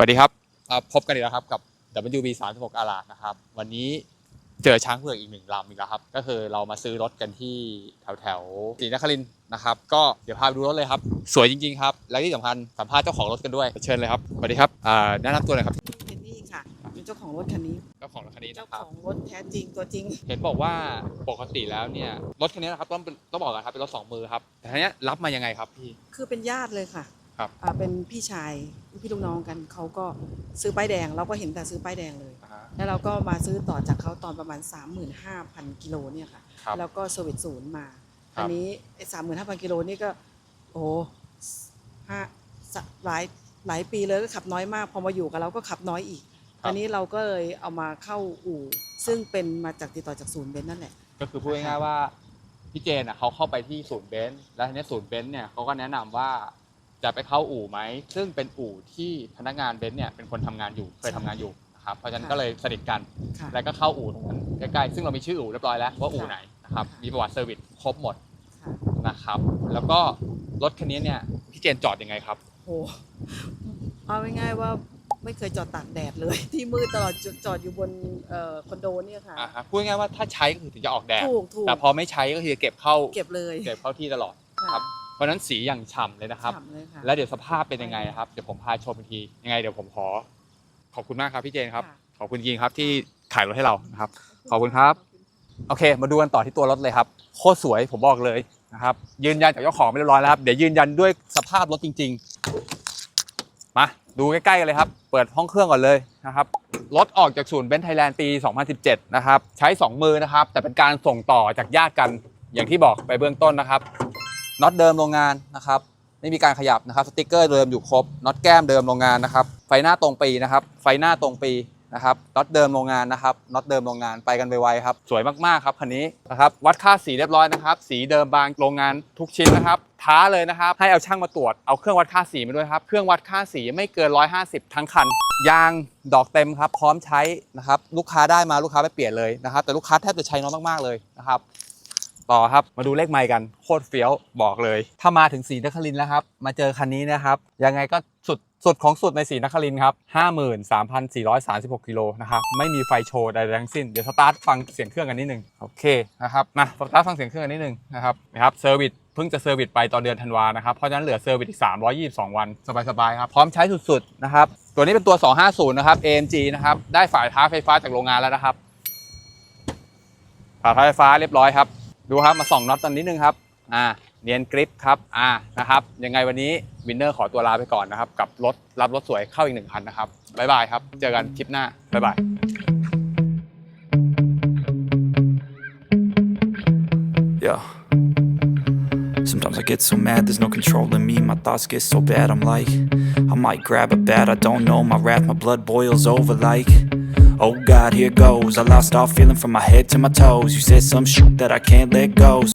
วัสดีครับอ่าพบกันอีกแล้วครับกับ WB 3 6อารานะครับ วันนี้เจอช้างเผือกอีกหนึ่งลำอีกแล้วครับ ก็คือเรามาซื้อรถกันที่แถวแถวศรีนครินทร์นะครับ ก็เดี๋ยวพาไปดูรถเลยครับ สวยจริงๆครับ และที่สำคัญสัมภาษณ์เจ้าของรถกันด้วย เชิญเลยครับ สวัสดีครับอ่าแนะนำตัวหน่อยครับเจนนี่ค่ะเป็นเจ้าของรถคันนี้ เจ้าของรถคันนี้เจ้านะคขรับองรถแท้จริงตัวจริง เห็นบอกว่าปกติแล้วเนี่ยรถคันนี้นะครับต้องเป็นต้องบอกกันครับเป็นรถสองมือครับ แต่ทีเนี้ยรับมายังไงครับพี่ คือเป็นญาติเลยค่ะ ครับอ่าเป็นพี่ชายพี่ลูกน้องกันเขาก็ซื้อป้ายแดง เราก็เห็นแต่ซื้อป้ายแดงเลยแล้วเราก็มาซื้อต่อจากเขาตอนประมาณ 35,000 กิโลเนี่ยค่ะ ครับแล้วก็เซอร์วิสศูนย์มาครับ อันนี้สามหมื่นห้าพันกิโลนี่ก็ โอ้โหห้าสะหลายหลายปีเลยก็ขับน้อยมาก พอมาอยู่กับเราก็ขับน้อยอีกอันนี้เราก็เลยเอามาเข้าอู่ ซึ่งเป็นมาจากติดต่อจากศูนย์เบนซ์นั่นแหละ ก็คือพูดง่ายๆว่าพี่เจนอะเขาเข้าไปที่ศูนย์เบนซ์แล้วทีนี้ศูนย์เบนซ์เนี่ยเขาก็แนะนำว่า จะไปเข้าอู่ไหม ซึ่งเป็นอู่ที่พนักงานเบนซ์เนี่ยเป็นคนทำงานอยู่เคยทำงานอยู่นะครับเพราะฉะนั้นค่ะก็เลยสนิทกันค่ะแล้วก็เข้าอู่ตรงนั้นใกล้ๆซึ่งเรามีชื่ออู่เรียบร้อยแล้วว่าอู่ไหนนะครับค่ะมีประวัติเซอร์วิสครบหมดค่ะนะครับ แล้วก็รถคันนี้เนี่ยพี่เจนจอดยังไงครับโหเอาง่ายๆว่าไม่เคยจอดตากแดดเลย ที่มืดตลอดจอดอยู่บนเอ่อคอนโดเนี่ยค่ะอ่าฮะพูดง่ายๆว่าถ้าใช้ก็คือถึงจะออกแดดถูกถูกแต่พอไม่ใช้ก็คือเก็บเข้าเก็บเลย เก็บเข้าที่ตลอดค่ะครับเพ ราะฉะนั้นสีอย่างฉ่ำเลยนะครับ ฉ่ำเลยค่ะ แล้วเดี๋ยวสภาพเป็นยังไงครับ เดี๋ยวผมพาชมอีกทียังไงเดี๋ยวผมขอ ขอบคุณมากครับพี่เจนครับ ค่ะ ขอบคุณจริงครับที่ขายรถให้เรานะครับ ขอบคุณครับ โอเค มาดูกันต่อที่ตัวรถเลยครับ โคตรสวยผมบอกเลยนะครับ ยืนยันจากเจ้าของไปเรียบร้อยแล้วครับ เดี๋ยวยืนยันด้วยสภาพรถจริง ๆ มาดูใกล้ๆกันเลยครับ เปิดห้องเครื่องก่อนเลยนะครับ รถออกจากศูนย์เบนซ์ไทยแลนด์ปี 2017 นะครับ ใช้ 2 มือนะครับ แต่เป็นการส่งต่อจากญาติกันอย่างที่บอกไปเบื้องต้นนะครับ น็อตเดิมโรงงานนะครับไม่มีการขยับนะครับสติกเกอร์เดิมอยู่ครบน็อตแก้มเดิมโรงงานนะครับไฟหน้าตรงปีนะครับไฟหน้าตรงปีนะครับน็อตเดิมโรงงานนะครับน็อตเดิมโรงงานไปกันไวๆครับสวยมากๆครับคันนี้นะครับวัดค่าสีเรียบร้อยนะครับ สีเดิมบางโรงงานทุกชิ้นนะครับ ท้าเลยนะครับให้เอาช่างมาตรวจเอาเครื่องวัดค่าสีมาด้วยครับเครื่องวัดค่าสีไม่เกิน 150 ทั้งคัน ยางดอกเต็มครับพร้อมใช้นะครับลูกค้าได้มาลูกค้าไปเปลี่ยนเลยนะครับแต่ลูกค้าแทบจะใช้น้อยมากๆเลยนะครับ ต่อครับ มาดูเลขไมค์กันโคตรเฟี้ยวบอกเลย ถ้ามาถึงสีนครินแล้วครับ มาเจอคันนี้นะครับ ยังไงก็สุดสุดของสุดในสีนครินทร์ครับ 53,436 กิโลนะครับ ไม่มีไฟโชว์ใดทั้งสิ้น เดี๋ยวสตาร์ทฟังเสียงเครื่องกันนิดนึง โอเคนะครับ มาสตาร์ทฟังเสียงเครื่องกันนิดนึงนะครับนะครับ เซอร์วิสเพิ่งจะเซอร์วิสไปตอนเดือนธันวานะครับ เพราะฉะนั้นเหลือเซอร์วิสอีก 322 วัน สบายๆครับ พร้อมใช้สุดๆนะครับ ตัวนี้เป็นตัว 250 นะครับ AMG นะครับ ได้ฝายท้าไฟฟ้าจากโรงงานแล้วนะครับฝาท้าไฟฟ้าเรียบร้อยครับ ดูครับมาส่องน็อตตอนนิดนึงครับอ่าเนียนกริปครับอ่านะครับยังไงวันนี้วินเนอร์ขอตัวลาไปก่อนนะครับ กับรถรับรถสวยเข้าอีกหนึ่งคันนะครับบ๊ายบายครับ เจอกันคลิปหน้าบ๊ายบาย Yeah. Sometimes I get so mad, there's no control in me. My thoughts get so bad, I'm like, I might grab a bat, I don't know. My wrath, my blood boils over like, oh God, here goes. I lost all feeling from my head to my toes. You said some shit that I can't let go.